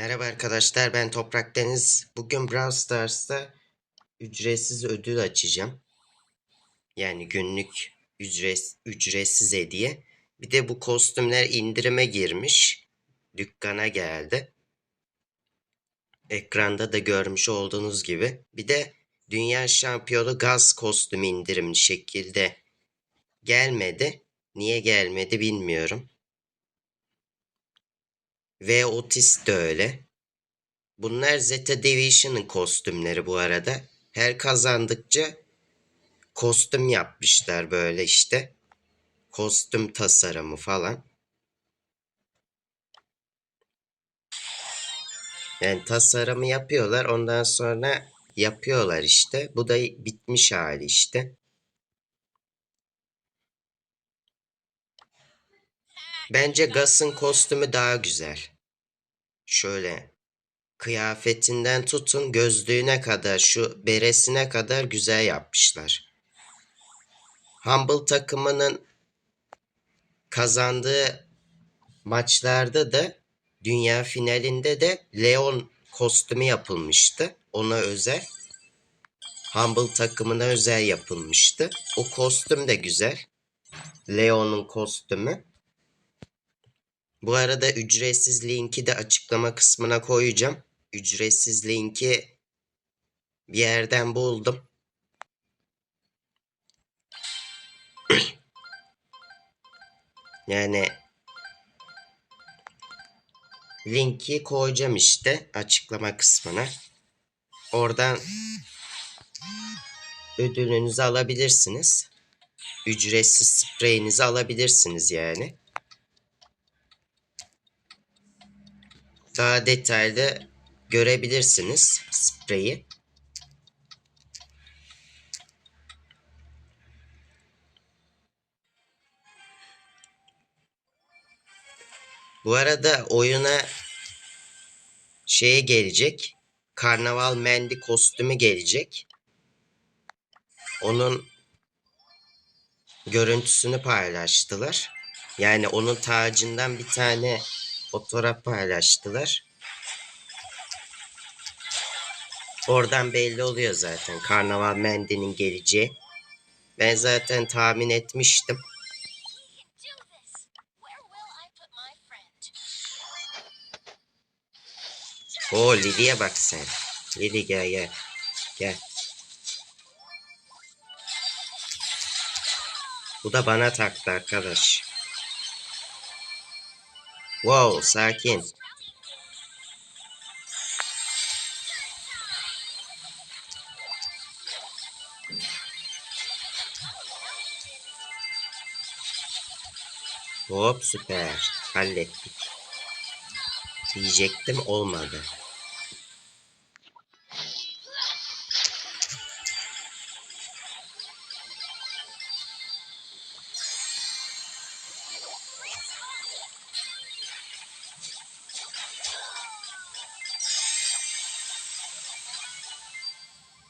Merhaba arkadaşlar ben Toprak Deniz. Bugün Brawl Stars'ta ücretsiz ödül açacağım. Yani günlük ücret, ücretsiz hediye. Bir de bu kostümler indirime girmiş. Dükkana geldi. Ekranda da görmüş olduğunuz gibi. Bir de Dünya Şampiyonu gaz kostümü indirimli şekilde gelmedi. Niye gelmedi bilmiyorum. Ve Otis de öyle. Bunlar Zeta Division'ın kostümleri bu arada. Her kazandıkça kostüm yapmışlar böyle işte. Kostüm tasarımı falan. Yani tasarımı yapıyorlar ondan sonra yapıyorlar işte. Bu da bitmiş hali işte. Bence Gus'ın kostümü daha güzel. Şöyle kıyafetinden tutun gözlüğüne kadar şu beresine kadar güzel yapmışlar. Humble takımının kazandığı maçlarda da dünya finalinde de Leon kostümü yapılmıştı. Ona özel. Humble takımına özel yapılmıştı. O kostüm de güzel. Leon'un kostümü. Bu arada ücretsiz linki de açıklama kısmına koyacağım. Ücretsiz linki bir yerden buldum. yani linki koyacağım işte açıklama kısmına. Oradan ödülünüzü alabilirsiniz. Ücretsiz spreyinizi alabilirsiniz yani. Daha detaylı görebilirsiniz spreyi. Bu arada oyuna şeye gelecek. Karnaval Mendi kostümü gelecek. Onun görüntüsünü paylaştılar. Yani onun tacından bir tane fotoğraf paylaştılar. Oradan belli oluyor zaten Karnaval Mendi'nin geleceği. Ben zaten tahmin etmiştim. O Lily'e bak sen. Lily gel gel. Gel. Bu da bana taktı arkadaş. Wow, sakin. Hop süper. Hallettik. Diyecektim olmadı.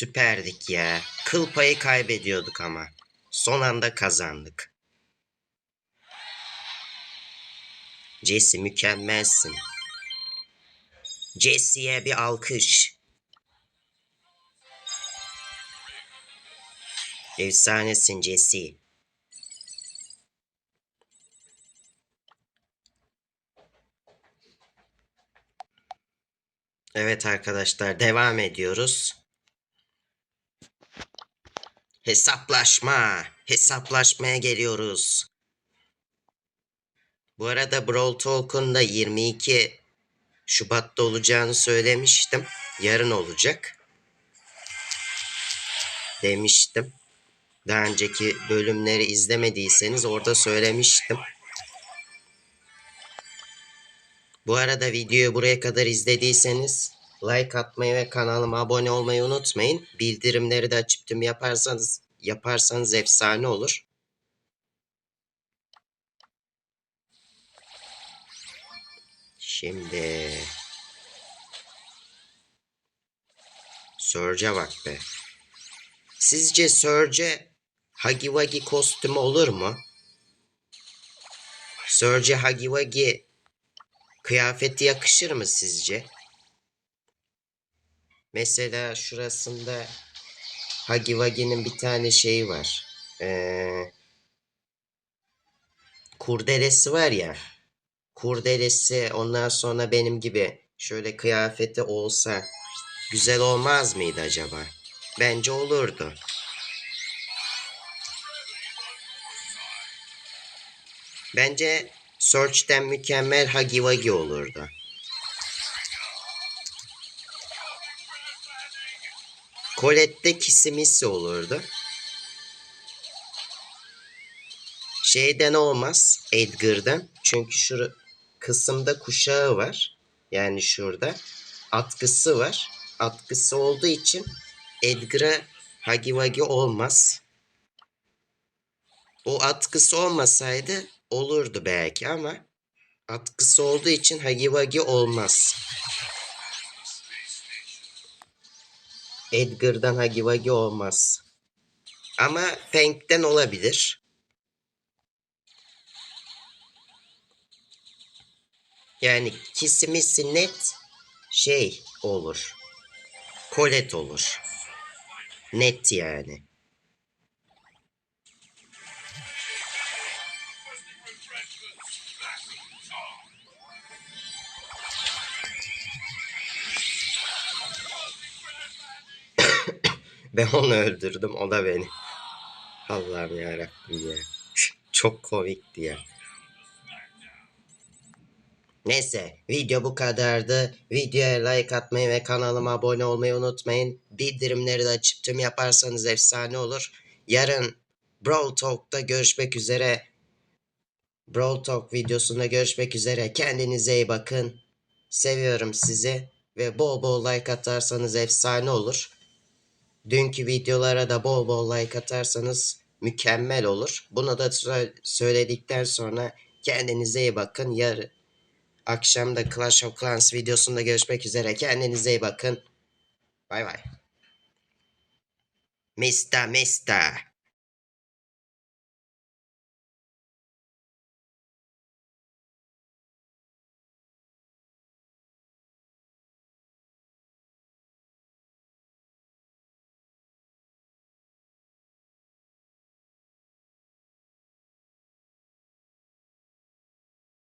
Süperdik ya. Kıl payı kaybediyorduk ama. Son anda kazandık. Jesse mükemmelsin. Jesse'ye bir alkış. Efsanesin Jesse. Evet arkadaşlar devam ediyoruz. Hesaplaşma. Hesaplaşmaya geliyoruz. Bu arada Brawl Talk'un da 22 Şubat'ta olacağını söylemiştim. Yarın olacak. Demiştim. Daha önceki bölümleri izlemediyseniz orada söylemiştim. Bu arada videoyu buraya kadar izlediyseniz like atmayı ve kanalıma abone olmayı unutmayın. Bildirimleri de açıp tüm yaparsanız yaparsanız efsane olur. Şimdi Surge'e bak be. Sizce Huggy Wuggy kostümü olur mu? Huggy Wuggy kıyafeti yakışır mı sizce? Mesela şurasında Huggy Wuggy'nin bir tane şeyi var. Ee, kurdelesi var ya. Kurdelesi ondan sonra benim gibi şöyle kıyafeti olsa güzel olmaz mıydı acaba? Bence olurdu. Bence Search'ten mükemmel Huggy Wuggy olurdu. Colette'de Kisimisi olurdu. Şeyden olmaz Edgar'dan. Çünkü şu kısımda kuşağı var. Yani şurada. Atkısı var. Atkısı olduğu için Edgar'a Wuggy olmaz. O atkısı olmasaydı olurdu belki ama atkısı olduğu için Wuggy olmaz. Edgar'dan Wuggy olmaz. Ama Fang'den olabilir. Yani kisimisi net şey olur. Kolet olur. Net yani. Ben onu öldürdüm, o da beni. Allah'ım yarabbim ya. Çok komikti ya. Neyse video bu kadardı. Videoya like atmayı ve kanalıma abone olmayı unutmayın. Bildirimleri de açıp tüm yaparsanız efsane olur. Yarın Brawl Talk'ta görüşmek üzere. Brawl Talk videosunda görüşmek üzere. Kendinize iyi bakın. Seviyorum sizi. Ve bol bol like atarsanız efsane olur. Dünkü videolara da bol bol like atarsanız mükemmel olur. Bunu da sö- söyledikten sonra kendinize iyi bakın. Yarın akşam da Clash of Clans videosunda görüşmek üzere. Kendinize iyi bakın. Bay bay. Mista Mista.